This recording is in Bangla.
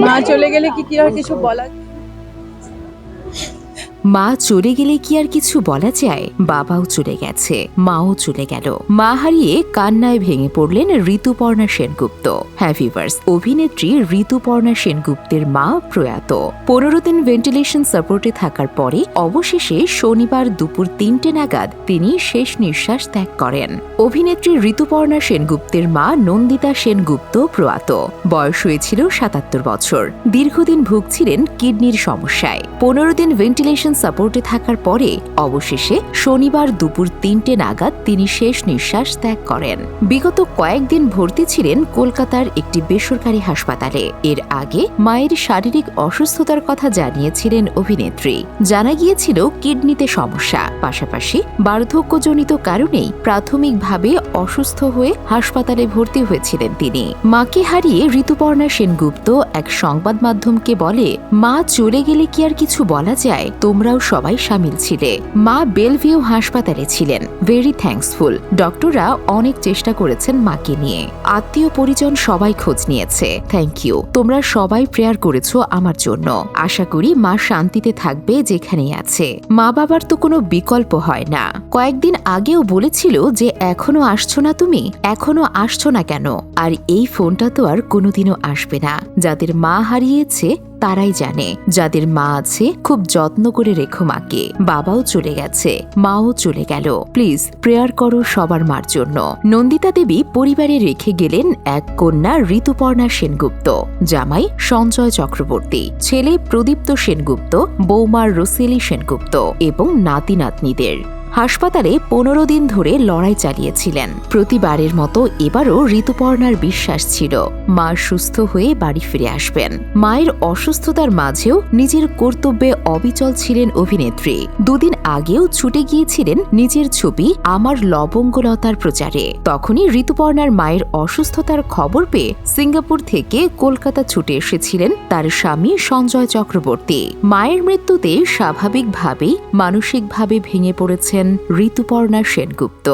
মা চলে গেলে কি কি আর কিছু বলা মা চলে গেলে কি আর কিছু বলা যায়? বাবাও চলে গেছে, মাও চলে গেল। মা হারিয়ে কান্নায় ভেঙে পড়লেন ঋতুপর্ণা সেনগুপ্ত। হ্যাভিভার্স অভিনেত্রী ঋতুপর্ণা সেনগুপ্তের মা প্রয়াত। পনেরো দিন ভেন্টিলেশন সাপোর্টে থাকার পরে অবশেষে শনিবার দুপুর তিনটে নাগাদ তিনি শেষ নিঃশ্বাস ত্যাগ করেন। অভিনেত্রী ঋতুপর্ণা সেনগুপ্তের মা নন্দিতা সেনগুপ্ত প্রয়াত। বয়স হয়েছিল সাতাত্তর বছর। দীর্ঘদিন ভুগছিলেন কিডনির সমস্যায়। পনেরো দিন ভেন্টিলেশন সাপোর্টে থাকার পরে অবশেষে শনিবার দুপুর তিনটে নাগাদ তিনি শেষ নিঃশ্বাস ত্যাগ করেন। বিগত কয়েকদিন ভর্তি ছিলেন কলকাতার একটি বেসরকারি হাসপাতালে। এর আগে মায়ের শারীরিক অসুস্থতার কথা জানিয়েছিলেন অভিনেত্রী। জানা গিয়েছিল কিডনিতে সমস্যা। পাশাপাশি বার্ধক্যজনিত কারণেই প্রাথমিকভাবে অসুস্থ হয়ে হাসপাতালে ভর্তি হয়েছিলেন তিনি। মাকে হারিয়ে ঋতুপর্ণা সেনগুপ্ত এক সংবাদ মাধ্যমকে বলে, মা চলে গেলে কি আর কিছু বলা যায়? তোমরাও সবাই সামিল ছিলে। মা বেলভিউ হাসপাতালে ছিলেন। ভেরি থ্যাঙ্কসফুল ডক্টররা অনেক চেষ্টা করেছেন মাকে নিয়ে। আত্মীয় পরিজন সবাই খোঁজ নিয়েছে। থ্যাংক ইউ তোমরা সবাই প্রেয়ার করেছ আমার জন্য। আশা করি মা শান্তিতে থাকবে যেখানেই আছে। মা বাবার তো কোনো বিকল্প হয় না। কয়েকদিন আগেও বলেছিল যে, এখনও আসছো না তুমি? এখনও আসছো না কেন? আর এই ফোনটা তো আর কোনোদিনও আসবে না। যাদের মা হারিয়েছে তারাই জানে। যাদের মা আছে, খুব যত্ন করে রেখো মাকে। বাবাও চলে গেছে, মাও চলে গেল। প্লিজ, প্রেয়ার করো সবার মার জন্য। নন্দিতা দেবী পরিবারে রেখে গেলেন এক কন্যা ঋতুপর্ণা সেনগুপ্ত, জামাই সঞ্জয় চক্রবর্তী, ছেলে প্রদীপ্ত সেনগুপ্ত বৌমার রসেলি সেনগুপ্ত এবং নাতি নাতনিদের হাসপাতালে পনেরো দিন ধরে লড়াই চালিয়েছিলেন। প্রতিবারের মতো এবারও ঋতুপর্ণার বিশ্বাস ছিল। মা সুস্থ হয়ে বাড়ি ফিরে আসবেন। মায়ের অসুস্থতার মাঝেও নিজের কর্তব্যে অবিচল ছিলেন অভিনেত্রী। দুদিন আগেও ছুটে গিয়েছিলেন নিজের ছবি আমার লবঙ্গলতার প্রচারে। তখনই ঋতুপর্ণার মায়ের অসুস্থতার খবর পেয়ে সিঙ্গাপুর থেকে কলকাতা ছুটে এসেছিলেন তার স্বামী সঞ্জয় চক্রবর্তী। মায়ের মৃত্যুতে স্বাভাবিকভাবেই, মানসিকভাবে ভেঙে পড়েছেন ঋতুপর্ণা সেনগুপ্ত।